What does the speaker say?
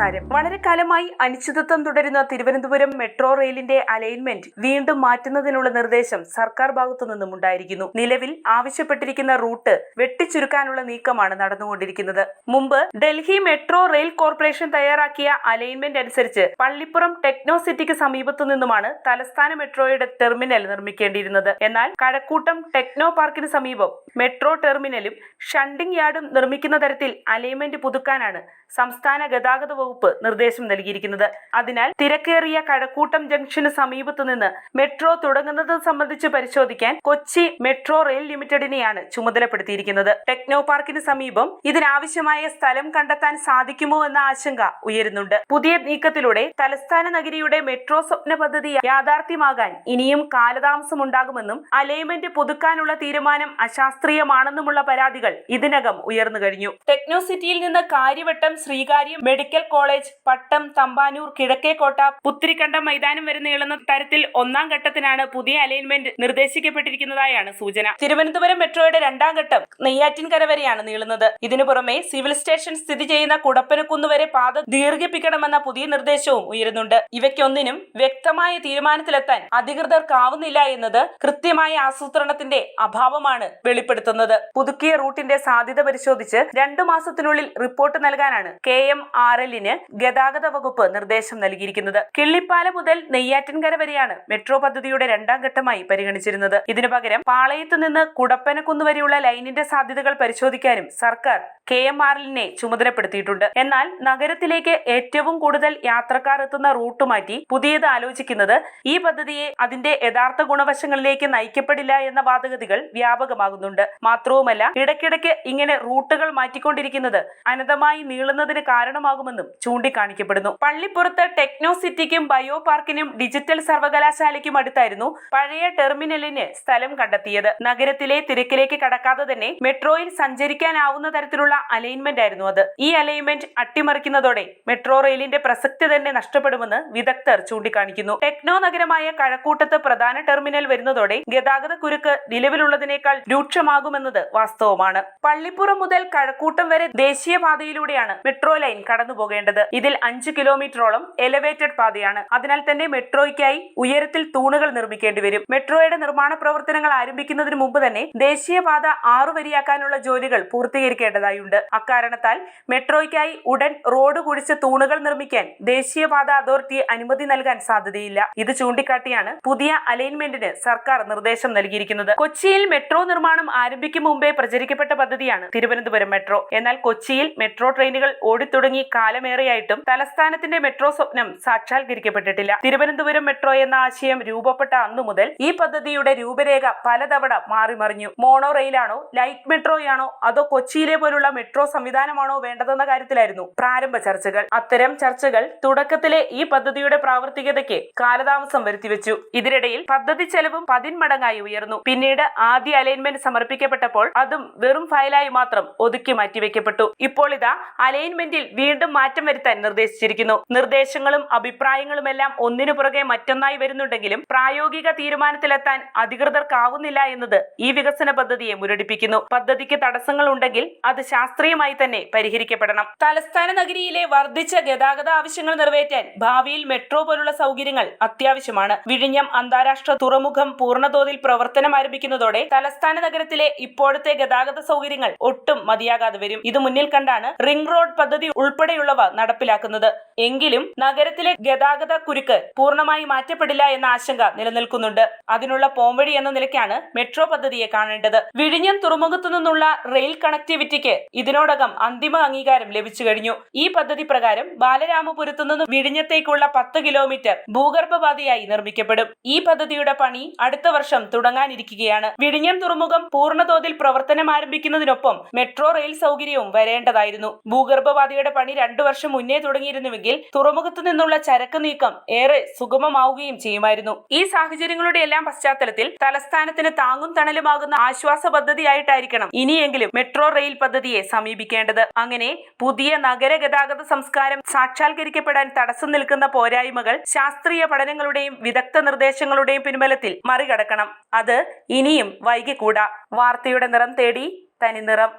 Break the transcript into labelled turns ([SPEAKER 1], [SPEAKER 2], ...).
[SPEAKER 1] നമസ്കാരം വളരെ കാലമായി അനിശ്ചിതത്വം തുടരുന്ന തിരുവനന്തപുരം മെട്രോ റെയിലിന്റെ അലൈൻമെന്റ് വീണ്ടും മാറ്റുന്നതിനുള്ള നിർദ്ദേശം സർക്കാർ ഭാഗത്തു നിന്നും ഉണ്ടായിരിക്കുന്നു. നിലവിൽ ആവശ്യപ്പെട്ടിരിക്കുന്ന റൂട്ട് വെട്ടിച്ചുരുക്കാനുള്ള നീക്കമാണ് നടന്നുകൊണ്ടിരിക്കുന്നത്. മുമ്പ് ഡൽഹി മെട്രോ റെയിൽ കോർപ്പറേഷൻ തയ്യാറാക്കിയ അലൈൻമെന്റ് അനുസരിച്ച് പള്ളിപ്പുറം ടെക്നോ സിറ്റിക്ക് സമീപത്തു നിന്നുമാണ് തലസ്ഥാന മെട്രോയുടെ ടെർമിനൽ നിർമ്മിക്കേണ്ടിയിരുന്നത്. എന്നാൽ കഴക്കൂട്ടം ടെക്നോ പാർക്കിന് സമീപം മെട്രോ ടെർമിനലും ഷണ്ടിംഗ് യാർഡും നിർമ്മിക്കുന്ന തരത്തിൽ അലൈൻമെന്റ് പുതുക്കാനാണ് സംസ്ഥാന ഗതാഗത വകുപ്പ് നിർദ്ദേശം നൽകിയിരിക്കുന്നത്. അതിനാൽ തിരക്കേറിയ കഴക്കൂട്ടം ജംഗ്ഷന് സമീപത്തു നിന്ന് മെട്രോ തുടങ്ങുന്നത് സംബന്ധിച്ച് പരിശോധിക്കാൻ കൊച്ചി മെട്രോ റെയിൽ ലിമിറ്റഡിനെയാണ് ചുമതലപ്പെടുത്തിയിരിക്കുന്നത്. ടെക്നോ പാർക്കിന് സമീപം ഇതിനാവശ്യമായ സ്ഥലം കണ്ടെത്താൻ സാധിക്കുമോ എന്ന ആശങ്ക ഉയരുന്നുണ്ട്. പുതിയ നീക്കത്തിലൂടെ തലസ്ഥാന നഗരിയുടെ മെട്രോ സ്വപ്ന പദ്ധതി യാഥാർത്ഥ്യമാകാൻ ഇനിയും കാലതാമസമുണ്ടാകുമെന്നും അലൈൻമെന്റ് പുതുക്കാനുള്ള തീരുമാനം അശാസ്ത്രീയമാണെന്നുമുള്ള പരാതികൾ ഇതിനകം ഉയർന്നു കഴിഞ്ഞു. ടെക്നോ സിറ്റിയിൽ നിന്ന് കാര്യവട്ടം ശ്രീകാര്യം മെഡിക്കൽ കോളേജ് പട്ടം തമ്പാനൂർ കിഴക്കേക്കോട്ട പുത്തിരിക്കണ്ടം മൈതാനം വരെ നീളുന്ന തരത്തിൽ ഒന്നാം ഘട്ടത്തിനാണ് പുതിയ അലൈൻമെന്റ് നിർദ്ദേശിക്കപ്പെട്ടിരിക്കുന്നതായാണ് സൂചന. തിരുവനന്തപുരം മെട്രോയുടെ രണ്ടാം ഘട്ടം നെയ്യാറ്റിൻകര വരെയാണ് നീളുന്നത്. ഇതിനു പുറമെ സിവിൽ സ്റ്റേഷൻ സ്ഥിതി ചെയ്യുന്ന കുടപ്പനക്കുന്ന് വരെ പാത ദീർഘിപ്പിക്കണമെന്ന പുതിയ നിർദ്ദേശവും ഉയരുന്നുണ്ട്. ഇവയ്ക്കൊന്നിനും വ്യക്തമായ തീരുമാനത്തിലെത്താൻ അധികൃതർക്കാവുന്നില്ല എന്നത് കൃത്യമായ ആസൂത്രണത്തിന്റെ അഭാവമാണ് വെളിപ്പെടുത്തുന്നത്. പുതുക്കിയ റൂട്ടിന്റെ സാധ്യത പരിശോധിച്ച് രണ്ടു മാസത്തിനുള്ളിൽ റിപ്പോർട്ട് നൽകാനാണ് കെ എം ആർ എല്ലിന് ഗതാഗത വകുപ്പ് നിർദ്ദേശം നൽകിയിരിക്കുന്നത്. കിള്ളിപ്പാല മുതൽ നെയ്യാറ്റിൻകര വരെയാണ് മെട്രോ പദ്ധതിയുടെ രണ്ടാം ഘട്ടമായി പരിഗണിച്ചിരുന്നത്. ഇതിനു പകരം പാളയത്ത് നിന്ന് കുടപ്പനക്കുന്ന് വരെയുള്ള ലൈനിന്റെ സാധ്യതകൾ പരിശോധിക്കാനും സർക്കാർ കെ എം ആർ എല്ലിനെ ചുമതലപ്പെടുത്തിയിട്ടുണ്ട്. എന്നാൽ നഗരത്തിലേക്ക് ഏറ്റവും കൂടുതൽ യാത്രക്കാർ എത്തുന്ന റൂട്ട് മാറ്റി പുതിയത് ആലോചിക്കുന്നത് ഈ പദ്ധതിയെ അതിന്റെ യഥാർത്ഥ ഗുണവശങ്ങളിലേക്ക് നയിക്കപ്പെടില്ല എന്ന വാദഗതികൾ വ്യാപകമാകുന്നുണ്ട്. മാത്രവുമല്ല ഇടയ്ക്കിടയ്ക്ക് ഇങ്ങനെ റൂട്ടുകൾ മാറ്റിക്കൊണ്ടിരിക്കുന്നത് അനന്തമായി നീളുന്നതിന് കാരണമാകുമെന്നും ചൂണ്ടിക്കാണിക്കപ്പെടുന്നു. പള്ളിപ്പുറത്ത് ടെക്നോ സിറ്റിക്കും ബയോ പാർക്കിനും ഡിജിറ്റൽ സർവകലാശാലയ്ക്കും അടുത്തായിരുന്നു പഴയ ടെർമിനലിന് സ്ഥലം കണ്ടെത്തിയത്. നഗരത്തിലെ തിരക്കിലേക്ക് കടക്കാതെ തന്നെ മെട്രോയിൽ സഞ്ചരിക്കാനാവുന്ന തരത്തിലുള്ള അലൈൻമെന്റ് ആയിരുന്നു അത്. ഈ അലൈൻമെന്റ് അട്ടിമറിക്കുന്നതോടെ മെട്രോ റെയിലിന്റെ പ്രസക്തി തന്നെ നഷ്ടപ്പെടുമെന്ന് വിദഗ്ധർ ചൂണ്ടിക്കാണിക്കുന്നു. ടെക്നോ നഗരമായ കഴക്കൂട്ടത്ത് പ്രധാന ടെർമിനൽ വരുന്നതോടെ ഗതാഗത കുരുക്ക് നിലവിലുള്ളതിനേക്കാൾ രൂക്ഷമാകുമെന്നത് വാസ്തവമാണ്. പള്ളിപ്പുറം മുതൽ കഴക്കൂട്ടം വരെ ദേശീയപാതയിലൂടെയാണ് മെട്രോ ലൈൻ കടന്നു പോകേണ്ടത്. ഇതിൽ അഞ്ച് കിലോമീറ്ററോളം എലവേറ്റഡ് പാതയാണ്. അതിനാൽ തന്നെ മെട്രോയ്ക്കായി ഉയരത്തിൽ തൂണുകൾ നിർമ്മിക്കേണ്ടി വരും. മെട്രോയുടെ നിർമ്മാണ പ്രവർത്തനങ്ങൾ ആരംഭിക്കുന്നതിന് മുമ്പ് തന്നെ ദേശീയപാത ആറു വരിയാക്കാനുള്ള ജോലികൾ പൂർത്തീകരിക്കേണ്ടതായുണ്ട്. അക്കാരണത്താൽ മെട്രോയ്ക്കായി ഉടൻ റോഡ് കുഴിച്ച് തൂണുകൾ നിർമ്മിക്കാൻ ദേശീയപാത അതോറിറ്റിയെ അനുമതി നൽകാൻ സാധ്യതയില്ല. ഇത് ചൂണ്ടിക്കാട്ടിയാണ് പുതിയ അലൈൻമെന്റിന് സർക്കാർ നിർദ്ദേശം നൽകിയിരിക്കുന്നത്. കൊച്ചിയിൽ മെട്രോ നിർമ്മാണം ആരംഭിക്കും മുമ്പേ പ്രചരിക്കപ്പെട്ട പദ്ധതിയാണ് തിരുവനന്തപുരം മെട്രോ. എന്നാൽ കൊച്ചിയിൽ മെട്രോ ട്രെയിനുകൾ ഓടിത്തുടങ്ങി കാലമേറെയായിട്ടും തലസ്ഥാനത്തിന്റെ മെട്രോ സ്വപ്നം സാക്ഷാത്കരിക്കപ്പെട്ടിട്ടില്ല. തിരുവനന്തപുരം മെട്രോ എന്ന ആശയം രൂപപ്പെട്ട അന്നു മുതൽ ഈ പദ്ധതിയുടെ രൂപരേഖ പലതവണ മാറിമറിഞ്ഞു. മോണോ റെയിലാണോ ലൈറ്റ് മെട്രോയാണോ അതോ കൊച്ചിയിലെ പോലുള്ള മെട്രോ സംവിധാനമാണോ വേണ്ടതെന്ന കാര്യത്തിലായിരുന്നു പ്രാരംഭ ചർച്ചകൾ. അത്തരം ചർച്ചകൾ തുടക്കത്തിലെ ഈ പദ്ധതിയുടെ പ്രാവർത്തികതയ്ക്ക് കാലതാമസം വരുത്തിവെച്ചു. ഇതിനിടയിൽ പദ്ധതി ചെലവും പതിന്മടങ്ങായി ഉയർന്നു. പിന്നീട് ആദ്യ അലൈൻമെന്റ് സമർപ്പിക്കപ്പെട്ടപ്പോൾ അതും വെറും ഫയലായി മാത്രം ഒതുക്കി മാറ്റിവെക്കപ്പെട്ടു. ഇപ്പോൾ ഇതാ അലൈൻമെന്റിൽ വീണ്ടും മാറ്റം വരുത്താൻ നിർദ്ദേശിച്ചിരിക്കുന്നു. നിർദ്ദേശങ്ങളും അഭിപ്രായങ്ങളുമെല്ലാം ഒന്നിനു പുറകെ മറ്റൊന്നായി വരുന്നുണ്ടെങ്കിലും പ്രായോഗിക തീരുമാനത്തിലെത്താൻ അധികൃതർക്കാവുന്നില്ല എന്നത് ഈ വികസന പദ്ധതിയെ മുരടിപ്പിക്കുന്നു. പദ്ധതിക്ക് തടസ്സങ്ങൾ ഉണ്ടെങ്കിൽ അത് ശാസ്ത്രീയമായി തന്നെ പരിഹരിക്കപ്പെടണം. തലസ്ഥാന നഗരിയിലെ വർദ്ധിച്ച ഗതാഗത ആവശ്യങ്ങൾ നിറവേറ്റാൻ ഭാവിയിൽ മെട്രോ പോലുള്ള സൗകര്യങ്ങൾ അത്യാവശ്യമാണ്. വിഴിഞ്ഞം അന്താരാഷ്ട്ര തുറമുഖം പൂർണതോതിൽ പ്രവർത്തനം ആരംഭിക്കുന്നതോടെ തലസ്ഥാന നഗരത്തിലെ ഇപ്പോഴത്തെ ഗതാഗത സൗകര്യങ്ങൾ ഒട്ടും മതിയാകാതെ വരും. ഇത് മുന്നിൽ കണ്ടാണ് റിംഗ് റോഡ് പദ്ധതി ഉൾപ്പെടെയുള്ളവ നടപ്പിലാക്കുന്നത്. എങ്കിലും നഗരത്തിലെ ഗതാഗത കുരുക്ക് പൂർണമായി മാറ്റപ്പെടില്ല എന്ന ആശങ്ക നിലനിൽക്കുന്നുണ്ട്. അതിനുള്ള പോംവഴി എന്ന നിലയ്ക്കാണ് മെട്രോ പദ്ധതിയെ കാണേണ്ടത്. വിഴിഞ്ഞം തുറമുഖത്തു നിന്നുള്ള റെയിൽ കണക്ടിവിറ്റിക്ക് ഇതിനോടകം അന്തിമ അംഗീകാരം ലഭിച്ചു കഴിഞ്ഞു. ഈ പദ്ധതി പ്രകാരം ബാലരാമപുരത്തു നിന്ന് വിഴിഞ്ഞത്തേക്കുള്ള പത്ത് കിലോമീറ്റർ ഭൂഗർഭപാതയായി നിർമ്മിക്കപ്പെടും. ഈ പദ്ധതിയുടെ പണി അടുത്ത വർഷം തുടങ്ങാനിരിക്കുകയാണ്. വിഴിഞ്ഞം തുറമുഖം പൂർണതോതിൽ പ്രവർത്തനം ആരംഭിക്കുന്നതിനൊപ്പം മെട്രോ റെയിൽ സൗകര്യവും വരേണ്ടതായിരുന്നു. ഭൂഗർഭപാതയുടെ പണി രണ്ടു വർഷം മുന്നേ തുടങ്ങിയിരുന്നുവെങ്കിൽ തുറമുഖത്തു നിന്നുള്ള ചരക്ക് നീക്കം ഏറെ സുഗമമാവുകയും ചെയ്യുമായിരുന്നു. ഈ സാഹചര്യങ്ങളുടെ എല്ലാം പശ്ചാത്തലത്തിൽ തലസ്ഥാനത്തിന് താങ്ങും തണലുമാകുന്ന ആശ്വാസ പദ്ധതിയായിട്ടായിരിക്കണം ഇനിയെങ്കിലും മെട്രോ റെയിൽ പദ്ധതിയെ സമീപിക്കേണ്ടത്. അങ്ങനെ പുതിയ നഗര ഗതാഗത സംസ്കാരം സാക്ഷാത്കരിക്കപ്പെടാൻ തടസ്സം നിൽക്കുന്ന പോരായ്മകൾ ശാസ്ത്രീയ പഠനങ്ങളുടെയും വിദഗ്ധ നിർദ്ദേശങ്ങളുടെയും പിൻബലത്തിൽ മറികടക്കണം. അത് ഇനിയും വൈകിക്കൂടാ. വാർത്തയുടെ നിറം തേടി തനി നിറം